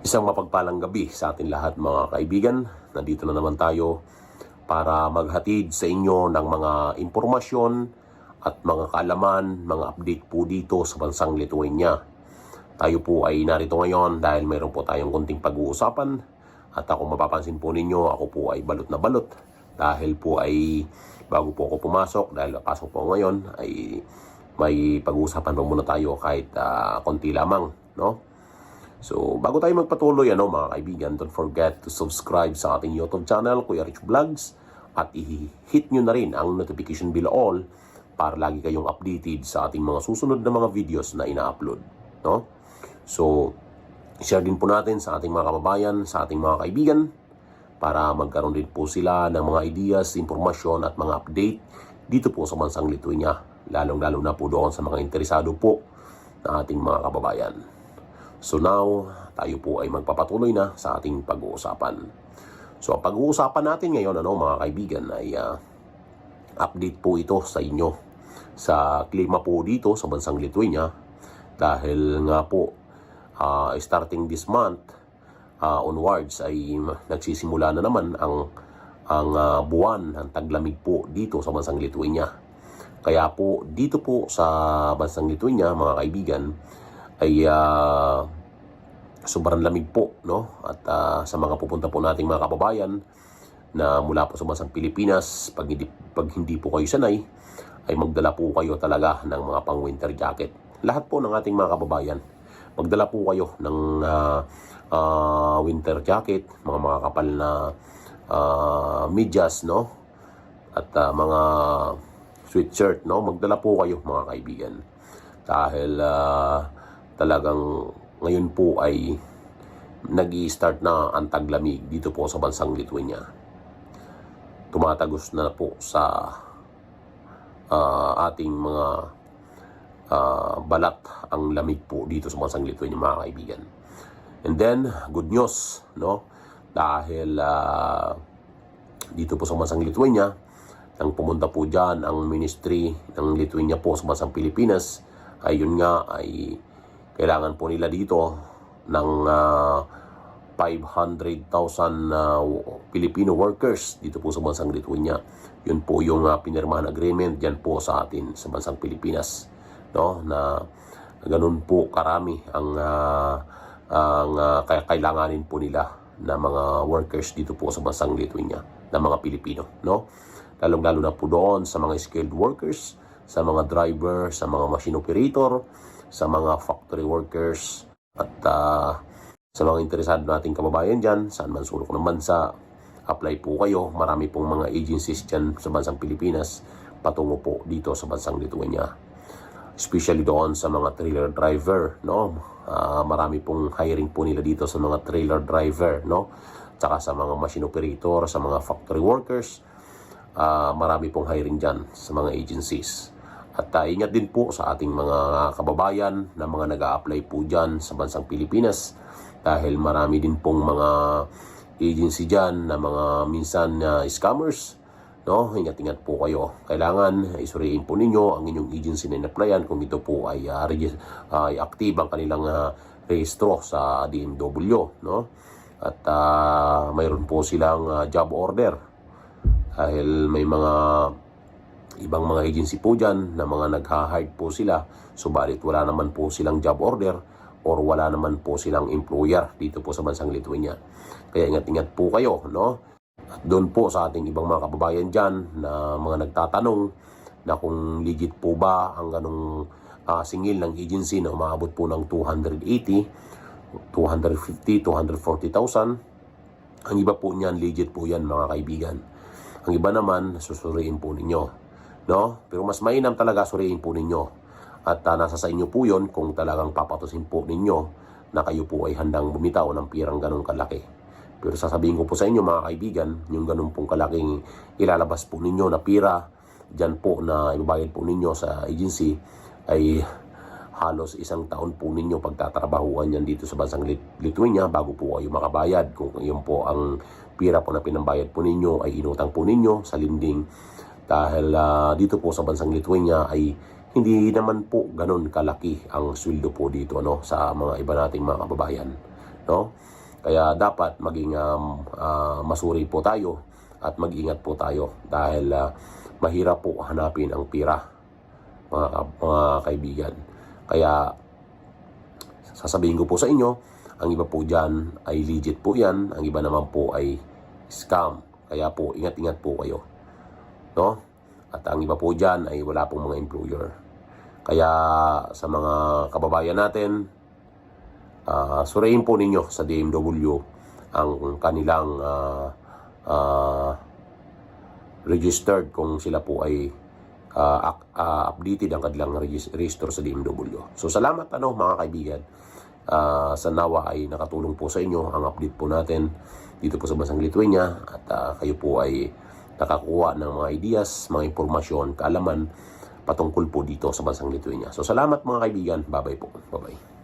Isang mapagpalang gabi sa atin lahat mga kaibigan. Nandito na naman tayo para maghatid sa inyo ng mga impormasyon at mga kaalaman, mga update po dito sa bansang Lithuania. Tayo po ay narito ngayon dahil mayroon po tayong kunting pag-uusapan at ako mapapansin po ninyo, ako po ay balot na balot dahil po ay bago po ako pumasok dahil pasok po ngayon ay may pag-uusapan pa muna tayo kahit ah, konti lamang, no? So, bago tayo magpatuloy, ano, mga kaibigan, don't forget to subscribe sa ating YouTube channel, Kuya Rich Vlogs, at i-hit nyo na rin ang notification bell all para lagi kayong updated sa ating mga susunod na mga videos na ina-upload. No? So, share din po natin sa ating mga kababayan, sa ating mga kaibigan, para magkaroon din po sila ng mga ideas, impormasyon at mga update dito po sa bansang Lithuania, lalong-lalo na po doon sa mga interesado po na ating mga kababayan. So now, tayo po ay magpapatuloy na sa ating pag-uusapan. So ang pag-uusapan natin ngayon, ano mga kaibigan, ay ah, update po ito sa inyo sa klima po dito sa bansang Lithuania dahil nga po ah, starting this month ah, onwards ay nagsisimula na naman ang ang ah, buwan ng taglamig po dito sa bansang Lithuania. Kaya po dito po sa bansang Lithuania mga kaibigan ay ah, sobrang lamig po no? At ah, sa mga pupunta po nating mga kababayan na mula po sa bansang Pilipinas pag hindi, pag hindi po kayo sanay ay magdala po kayo talaga ng mga pang winter jacket. Lahat po ng ating mga kababayan magdala po kayo ng ah, ah, winter jacket mga mga kapal na ah, medyas no? At ah, mga sweatshirt no? Magdala po kayo mga kaibigan. Dahil ah, talagang ngayon po ay nag start na ang taglamig dito po sa bansang Lithuania. Tumatagos na po sa ah, ating mga ah, balat ang lamig po dito sa bansang Lithuania mga kaibigan. And then, good news, no? Dahil ah, dito po sa bansang Lithuania, nang pumunta po dyan ang ministry ng Lithuania po sa bansang Pilipinas, ay yun nga ay kailangan po nila dito ng ah, 500,000 na Filipino workers dito po sa bansang Lithuania. Yun po yung uh, pinirmahan agreement dyan po sa atin sa bansang Pilipinas. No? Na ganun po karami ang ah, ang kaya kailanganin po nila na mga workers dito po sa bansang Lithuania na mga Pilipino, no? Lalong-lalo na po doon sa mga skilled workers, sa mga driver, sa mga machine operator, sa mga factory workers at ah, sa mga interesado nating kababayan dyan, saan man sulok ng bansa, apply po kayo. Marami pong mga agencies dyan sa bansang Pilipinas patungo po dito sa bansang Lithuania. Especially doon sa mga trailer driver, no? Ah, marami pong hiring po nila dito sa mga trailer driver, no? Tsaka sa mga machine operator, sa mga factory workers, ah, marami pong hiring dyan sa mga agencies. At uh, ingat din po sa ating mga kababayan na mga nag apply po dyan sa bansang Pilipinas dahil marami din pong mga agency dyan na mga minsan na scammers. No? Ingat-ingat po kayo. Kailangan isuriin po ninyo ang inyong agency na in-applyan kung ito po ay, uh, ay active ang kanilang uh, rehistro sa DMW. No? At uh, mayroon po silang uh, job order dahil may mga ibang mga agency po dyan na mga nagha-hire po sila subalit wala naman po silang job order or wala naman po silang employer dito po sa bansang Lithuania. Kaya ingat-ingat po kayo, no? At doon po sa ating ibang mga kababayan dyan na mga nagtatanong na kung legit po ba ang ganong ah, singil ng agency na umaabot po ng 280, 250, 240,000. Ang iba po niyan, legit po yan mga kaibigan. Ang iba naman, susuriin po ninyo. No? Pero mas mainam talaga suriin po ninyo. At ah, nasa sa inyo po yon kung talagang papatusin po ninyo na kayo po ay handang bumitaw ng pirang ganong kalaki. Pero sasabihin ko po sa inyo mga kaibigan, yung ganun pong kalaking ilalabas po ninyo na pira, dyan po na ibabayad po ninyo sa agency ay halos isang taon po ninyo pagtatrabahuan yan dito sa bansang Lit- Lithuania bago po kayo makabayad. Kung yun po ang pira po na pinambayad po ninyo ay inutang po ninyo sa linding dahil ah, dito po sa bansang Lithuania ay hindi naman po ganun kalaki ang sweldo po dito no sa mga iba nating mga kababayan. no? Kaya dapat maging um, ah, masuri po tayo at mag-ingat po tayo dahil ah, mahirap po hanapin ang pira mga, mga kaibigan. Kaya sasabihin ko po sa inyo, ang iba po dyan ay legit po yan, ang iba naman po ay scam. Kaya po, ingat-ingat po kayo. No? At ang iba po dyan ay wala pong mga employer. Kaya sa mga kababayan natin, ah suriin po ninyo sa DMW ang kanilang ah, ah, registered kung sila po ay ac- ah, updated ang kanilang regis- register sa DMW. So salamat ano mga kaibigan. Ah, sa nawa ay nakatulong po sa inyo ang update po natin dito po sa bansang Lithuania at ah, kayo po ay nakakuha ng mga ideas, mga impormasyon, kaalaman patungkol po dito sa bansang Lithuania. So salamat mga kaibigan. Bye-bye po. Bye-bye.